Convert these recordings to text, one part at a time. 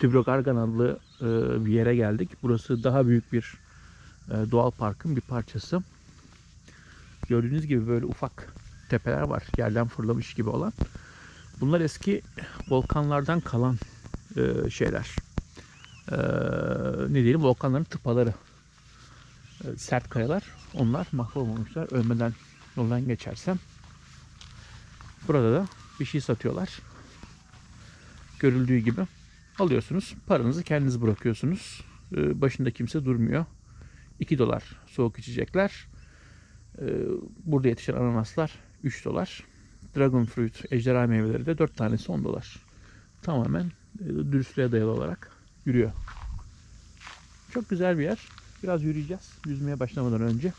Tibrogargan adlı e, bir yere geldik. Burası daha büyük bir e, doğal parkın bir parçası. Gördüğünüz gibi böyle ufak tepeler var. Yerden fırlamış gibi olan. Bunlar eski volkanlardan kalan e, şeyler. Ne diyelim volkanların tıpaları. Sert kayalar. Onlar mahvolmamışlar. Ölmeden yoldan geçersem. Burada da bir şey satıyorlar. Görüldüğü gibi alıyorsunuz. Paranızı kendiniz bırakıyorsunuz. Ee, Başında kimse durmuyor. 2 dolar soğuk içecekler. Ee, Burada yetişen ananaslar 3 dolar. Dragon fruit, ejderha meyveleri de 4 tanesi 10 dolar. Tamamen e, dürüstlüğe dayalı olarak yürüyor. Çok güzel bir yer. Biraz yürüyeceğiz yüzmeye başlamadan önce.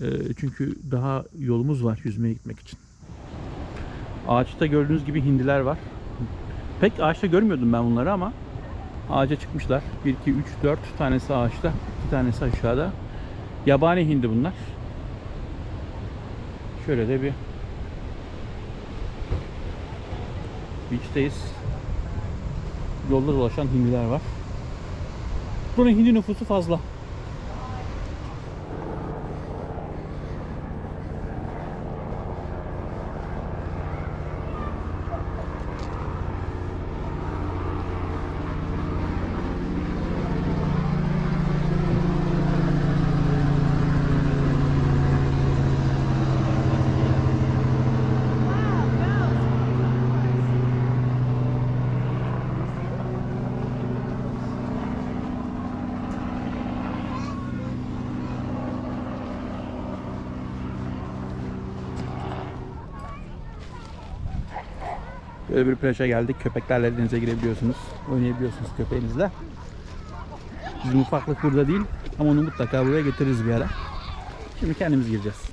Ee, Çünkü daha yolumuz var yüzmeye gitmek için. Ağaçta gördüğünüz gibi hindiler var. Pek ağaçta görmüyordum ben bunları ama ağaca çıkmışlar. 1, 2, 3, 4 tanesi ağaçta, 2 tanesi aşağıda. Yabani hindi bunlar. Şöyle de bir beach'teyiz. Yolda dolaşan hindiler var. Buranın hindi nüfusu fazla. Böyle bir plaja geldik. Köpeklerle denize girebiliyorsunuz. Oynayabiliyorsunuz köpeğinizle. Bizim ufaklık burada değil. Ama onu mutlaka buraya getiririz bir ara. Şimdi kendimiz gireceğiz.